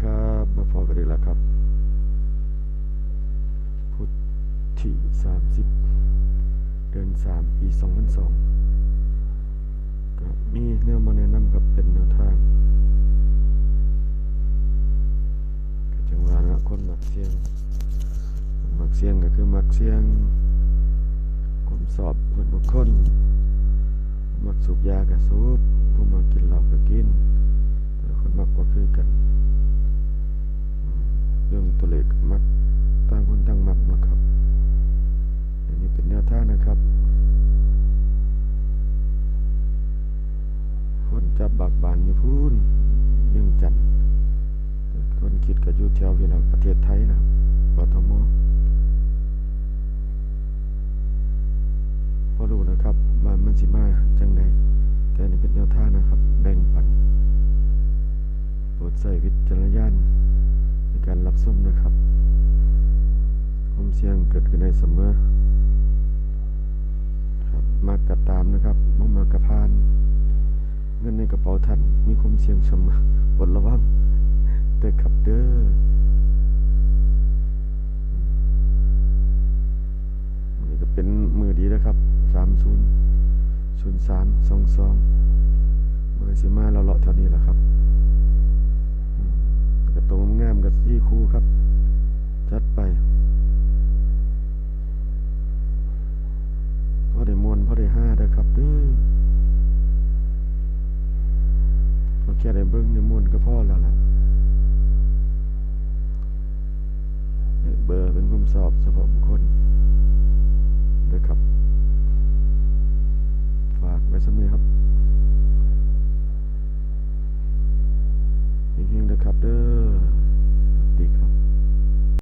ครับมาพอกันอีกแล้วครับ พุทธที่30เดือน3ปี2002ก็มีแนวมาแนะนำกับเป็นแนวทางก็จังหว่านะคนมักเสียงมักเสียงก็คือมักเสียงคนสอบคนบุคคลมักสูบยาก็สูบผู้มักกินเหล้าก็กิน ตัวเลขมักต่างคนต่างมักนะครับ อันนี้เป็นแนวทางนะครับคนจับบักบานอยู่พูนยังจันคนคิดก็อยู่แถวเวลาประเทศไทยนะครับกทมพอรู้นะครับว่ามันสิมาจังใดแต่อันนี่เป็นแนวทางนะครับ แบ่งปันโปรดใส่วิจารณญาณ การรับชมนะครับความเสี่ยงเกิดขึ้นได้เสมอครับมากกะตามนะครับบ่มากกะพาน เงินในกระเป๋าท่านมีความเสี่ยงเสมอปลดระวังเด้อครับเด้ออืมนี่ก็เป็นมือดีนะครับ30 03 22มือสิมาเราเลาะๆแถวนี้แหละครับ ห้าเด้อครับเด้อพอแค่ได้เบิ้งในมวนก็พอแล้วล่ะเบอร์เป็นคุมสอบเฉพาะบุคคลเด้อครับ ฝากไว้สำนี้ครับเฮงๆเด้อครับเด้อดีครับ